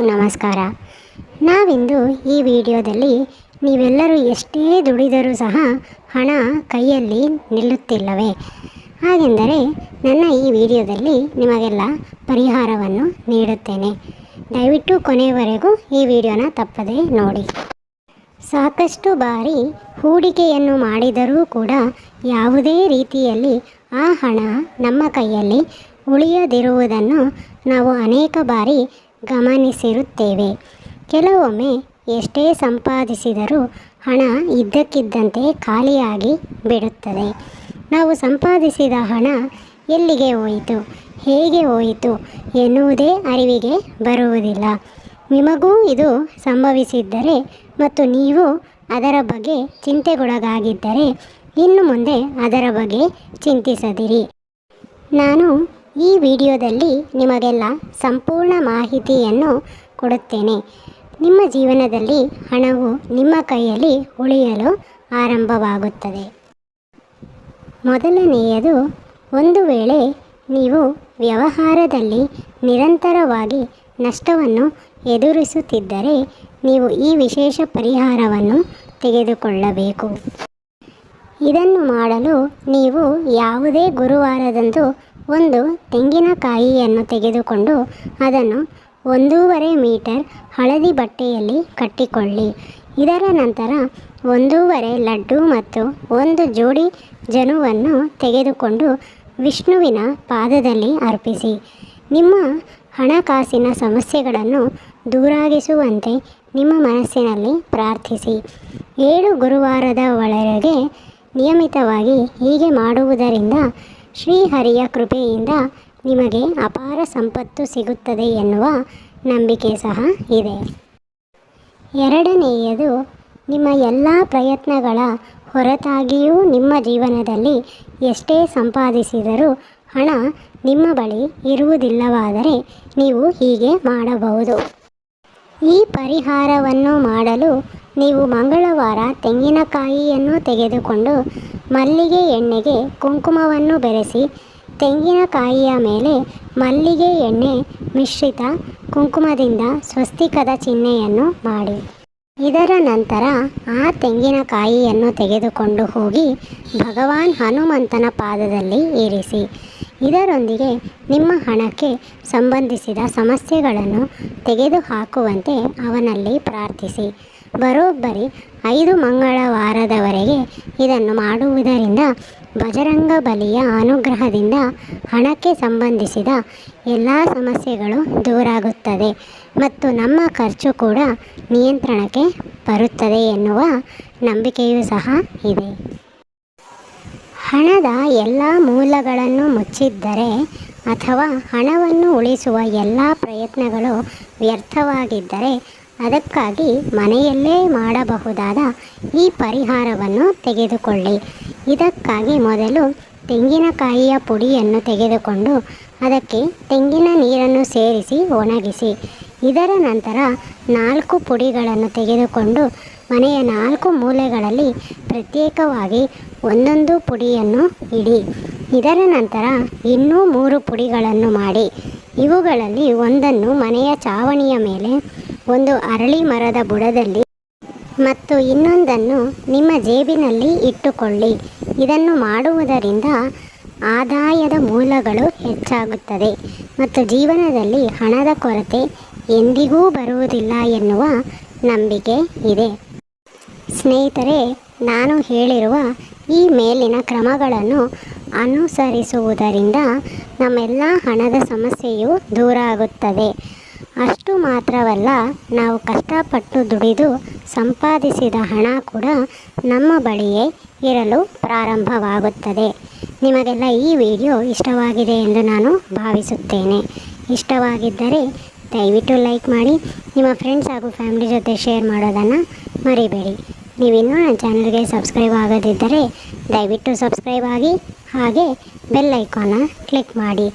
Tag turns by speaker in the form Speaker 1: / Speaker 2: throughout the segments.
Speaker 1: ನಮಸ್ಕಾರ. ನಾವಿಂದು ಈ ವಿಡಿಯೋದಲ್ಲಿ ನೀವೆಲ್ಲರೂ ಎಷ್ಟೇ ದುಡಿದರೂ ಸಹ ಹಣ ಕೈಯಲ್ಲಿ ನಿಲ್ಲುತ್ತಿಲ್ಲವೇ? ಹಾಗೆಂದರೆ ನನ್ನ ಈ ವಿಡಿಯೋದಲ್ಲಿ ನಿಮಗೆಲ್ಲ ಪರಿಹಾರವನ್ನು ನೀಡುತ್ತೇನೆ. ದಯವಿಟ್ಟು ಕೊನೆಯವರೆಗೂ ಈ ವಿಡಿಯೋನ ತಪ್ಪದೇ ನೋಡಿ. ಸಾಕಷ್ಟು ಬಾರಿ ಹೂಡಿಕೆಯನ್ನು ಮಾಡಿದರೂ ಕೂಡ ಯಾವುದೇ ರೀತಿಯಲ್ಲಿ ಆ ಹಣ ನಮ್ಮ ಕೈಯಲ್ಲಿ ಉಳಿಯದಿರುವುದನ್ನು ನಾವು ಅನೇಕ ಬಾರಿ ಗಮನಿಸಿರುತ್ತೇವೆ. ಕೆಲವೊಮ್ಮೆ ಎಷ್ಟೇ ಸಂಪಾದಿಸಿದರೂ ಹಣ ಇದ್ದಕ್ಕಿದ್ದಂತೆ ಖಾಲಿಯಾಗಿ ಬಿಡುತ್ತದೆ. ನಾವು ಸಂಪಾದಿಸಿದ ಹಣ ಎಲ್ಲಿಗೆ ಹೋಯಿತು, ಹೇಗೆ ಹೋಯಿತು ಎನ್ನುವುದೇ ಅರಿವಿಗೆ ಬರುವುದಿಲ್ಲ. ನಿಮಗೂ ಇದು ಸಂಭವಿಸಿದ್ದರೆ ಮತ್ತು ನೀವು ಅದರ ಬಗ್ಗೆ ಚಿಂತೆಗೊಳಗಾಗಿದ್ದರೆ ಇನ್ನು ಮುಂದೆ ಅದರ ಬಗ್ಗೆ ಚಿಂತಿಸದಿರಿ. ನಾನು ಈ ವಿಡಿಯೋದಲ್ಲಿ ನಿಮಗೆಲ್ಲ ಸಂಪೂರ್ಣ ಮಾಹಿತಿಯನ್ನು ಕೊಡುತ್ತೇನೆ. ನಿಮ್ಮ ಜೀವನದಲ್ಲಿ ಹಣವು ನಿಮ್ಮ ಕೈಯಲ್ಲಿ ಉಳಿಯಲು ಆರಂಭವಾಗುತ್ತದೆ. ಮೊದಲನೆಯದು, ಒಂದು ವೇಳೆ ನೀವು ವ್ಯವಹಾರದಲ್ಲಿ ನಿರಂತರವಾಗಿ ನಷ್ಟವನ್ನು ಎದುರಿಸುತ್ತಿದ್ದರೆ ನೀವು ಈ ವಿಶೇಷ ಪರಿಹಾರವನ್ನು ತೆಗೆದುಕೊಳ್ಳಬೇಕು. ಇದನ್ನು ಮಾಡಲು ನೀವು ಯಾವುದೇ ಗುರುವಾರದಂದು ಒಂದು ತೆಂಗಿನಕಾಯಿಯನ್ನು ತೆಗೆದುಕೊಂಡು ಅದನ್ನು ಒಂದೂವರೆ ಮೀಟರ್ ಹಳದಿ ಬಟ್ಟೆಯಲ್ಲಿ ಕಟ್ಟಿಕೊಳ್ಳಿ. ಇದರ ನಂತರ ಒಂದೂವರೆ ಲಡ್ಡು ಮತ್ತು ಒಂದು ಜೋಡಿ ಜನುವನ್ನು ತೆಗೆದುಕೊಂಡು ವಿಷ್ಣುವಿನ ಪಾದದಲ್ಲಿ ಅರ್ಪಿಸಿ. ನಿಮ್ಮ ಹಣಕಾಸಿನ ಸಮಸ್ಯೆಗಳನ್ನು ದೂರಾಗಿಸುವಂತೆ ನಿಮ್ಮ ಮನಸ್ಸಿನಲ್ಲಿ ಪ್ರಾರ್ಥಿಸಿ. ಏಳು ಗುರುವಾರದ ಒಳಗೆ ನಿಯಮಿತವಾಗಿ ಹೀಗೆ ಮಾಡುವುದರಿಂದ ಶ್ರೀಹರಿಯ ಕೃಪೆಯಿಂದ ನಿಮಗೆ ಅಪಾರ ಸಂಪತ್ತು ಸಿಗುತ್ತದೆ ಎನ್ನುವ ನಂಬಿಕೆ ಸಹ ಇದೆ. ಎರಡನೆಯದು, ನಿಮ್ಮ ಎಲ್ಲ ಪ್ರಯತ್ನಗಳ ಹೊರತಾಗಿಯೂ ನಿಮ್ಮ ಜೀವನದಲ್ಲಿ ಎಷ್ಟೇ ಸಂಪಾದಿಸಿದರೂ ಹಣ ನಿಮ್ಮ ಬಳಿ ಇರುವುದಿಲ್ಲವಾದರೆ ನೀವು ಹೀಗೆ ಮಾಡಬಹುದು. ಈ ಪರಿಹಾರವನ್ನು ಮಾಡಲು ನೀವು ಮಂಗಳವಾರ ತೆಂಗಿನಕಾಯಿಯನ್ನು ತೆಗೆದುಕೊಂಡು ಮಲ್ಲಿಗೆ ಎಣ್ಣೆಗೆ ಕುಂಕುಮವನ್ನು ಬೆರೆಸಿ ತೆಂಗಿನಕಾಯಿಯ ಮೇಲೆ ಮಲ್ಲಿಗೆ ಎಣ್ಣೆ ಮಿಶ್ರಿತ ಕುಂಕುಮದಿಂದ ಸ್ವಸ್ತಿಕದ ಚಿಹ್ನೆಯನ್ನು ಮಾಡಿ. ಇದರ ನಂತರ ಆ ತೆಂಗಿನಕಾಯಿಯನ್ನು ತೆಗೆದುಕೊಂಡು ಹೋಗಿ ಭಗವಾನ್ ಹನುಮಂತನ ಪಾದದಲ್ಲಿ ಇರಿಸಿ ಇದರೊಂದಿಗೆ ನಿಮ್ಮ ಹಣಕ್ಕೆ ಸಂಬಂಧಿಸಿದ ಸಮಸ್ಯೆಗಳನ್ನು ತೆಗೆದುಹಾಕುವಂತೆ ಅವನಲ್ಲಿ ಪ್ರಾರ್ಥಿಸಿ. ಬರೋಬ್ಬರಿ ಐದು ಮಂಗಳವಾರದವರೆಗೆ ಇದನ್ನು ಮಾಡುವುದರಿಂದ ಬಜರಂಗ ಬಲಿಯ ಅನುಗ್ರಹದಿಂದ ಹಣಕ್ಕೆ ಸಂಬಂಧಿಸಿದ ಎಲ್ಲ ಸಮಸ್ಯೆಗಳು ದೂರಾಗುತ್ತದೆ ಮತ್ತು ನಮ್ಮ ಖರ್ಚು ಕೂಡ ನಿಯಂತ್ರಣಕ್ಕೆ ಬರುತ್ತದೆ ಎನ್ನುವ ನಂಬಿಕೆಯೂ ಸಹ ಇದೆ. ಹಣದ ಎಲ್ಲ ಮೂಲಗಳನ್ನು ಮುಚ್ಚಿದ್ದರೆ ಅಥವಾ ಹಣವನ್ನು ಉಳಿಸುವ ಎಲ್ಲ ಪ್ರಯತ್ನಗಳು ವ್ಯರ್ಥವಾಗಿದ್ದರೆ ಅದಕ್ಕಾಗಿ ಮನೆಯಲ್ಲೇ ಮಾಡಬಹುದಾದ ಈ ಪರಿಹಾರವನ್ನು ತೆಗೆದುಕೊಳ್ಳಿ. ಇದಕ್ಕಾಗಿ ಮೊದಲು ತೆಂಗಿನಕಾಯಿಯ ಪುಡಿಯನ್ನು ತೆಗೆದುಕೊಂಡು ಅದಕ್ಕೆ ತೆಂಗಿನ ನೀರನ್ನು ಸೇರಿಸಿ ಒಣಗಿಸಿ. ಇದರ ನಂತರ ನಾಲ್ಕು ಪುಡಿಗಳನ್ನು ತೆಗೆದುಕೊಂಡು ಮನೆಯ ನಾಲ್ಕು ಮೂಲೆಗಳಲ್ಲಿ ಪ್ರತ್ಯೇಕವಾಗಿ ಒಂದೊಂದು ಪುಡಿಯನ್ನು ಇಡಿ. ಇದರ ನಂತರ ಇನ್ನೂ ಮೂರು ಪುಡಿಗಳನ್ನು ಮಾಡಿ. ಇವುಗಳಲ್ಲಿ ಒಂದನ್ನು ಮನೆಯ ಚಾವಣಿಯ ಮೇಲೆ ಒಂದು ಅರಳಿ ಮರದ ಬುಡದಲ್ಲಿ ಮತ್ತು ಇನ್ನೊಂದನ್ನು ನಿಮ್ಮ ಜೇಬಿನಲ್ಲಿ ಇಟ್ಟುಕೊಳ್ಳಿ. ಇದನ್ನು ಮಾಡುವುದರಿಂದ ಆದಾಯದ ಮೂಲಗಳು ಹೆಚ್ಚಾಗುತ್ತದೆ ಮತ್ತು ಜೀವನದಲ್ಲಿ ಹಣದ ಕೊರತೆ ಎಂದಿಗೂ ಬರುವುದಿಲ್ಲ ಎನ್ನುವ ನಂಬಿಕೆ ಇದೆ. ಸ್ನೇಹಿತರೆ, ನಾನು ಹೇಳಿರುವ ಈ ಮೇಲಿನ ಕ್ರಮಗಳನ್ನು ಅನುಸರಿಸುವುದರಿಂದ ನಮ್ಮೆಲ್ಲ ಹಣದ ಸಮಸ್ಯೆಯು ದೂರ ಆಗುತ್ತದೆ. ಅಷ್ಟು ಮಾತ್ರವಲ್ಲ, ನಾವು ಕಷ್ಟಪಟ್ಟು ದುಡಿದು ಸಂಪಾದಿಸಿದ ಹಣ ಕೂಡ ನಮ್ಮ ಬಳಿಯೇ ಇರಲು ಪ್ರಾರಂಭವಾಗುತ್ತದೆ. ನಿಮಗೆಲ್ಲ ಈ ವಿಡಿಯೋ ಇಷ್ಟವಾಗಿದೆ ಎಂದು ನಾನು ಭಾವಿಸುತ್ತೇನೆ. ಇಷ್ಟವಾಗಿದ್ದರೆ ದಯವಿಟ್ಟು ಲೈಕ್ ಮಾಡಿ, ನಿಮ್ಮ ಫ್ರೆಂಡ್ಸ್ ಹಾಗೂ ಫ್ಯಾಮಿಲಿ ಜೊತೆ ಶೇರ್ ಮಾಡೋದನ್ನು ಮರಿಬೇಡಿ. ನೀವಿನ್ನೂ ನನ್ನ ಚಾನಲ್ಗೆ ಸಬ್ಸ್ಕ್ರೈಬ್ ಆಗದಿದ್ದರೆ ದಯವಿಟ್ಟು ಸಬ್ಸ್ಕ್ರೈಬ್ ಆಗಿ, ಹಾಗೆ ಬೆಲ್ ಐಕಾನ್ನ ಕ್ಲಿಕ್ ಮಾಡಿ.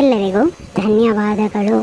Speaker 1: ಎಲ್ಲರಿಗೂ ಧನ್ಯವಾದಗಳು.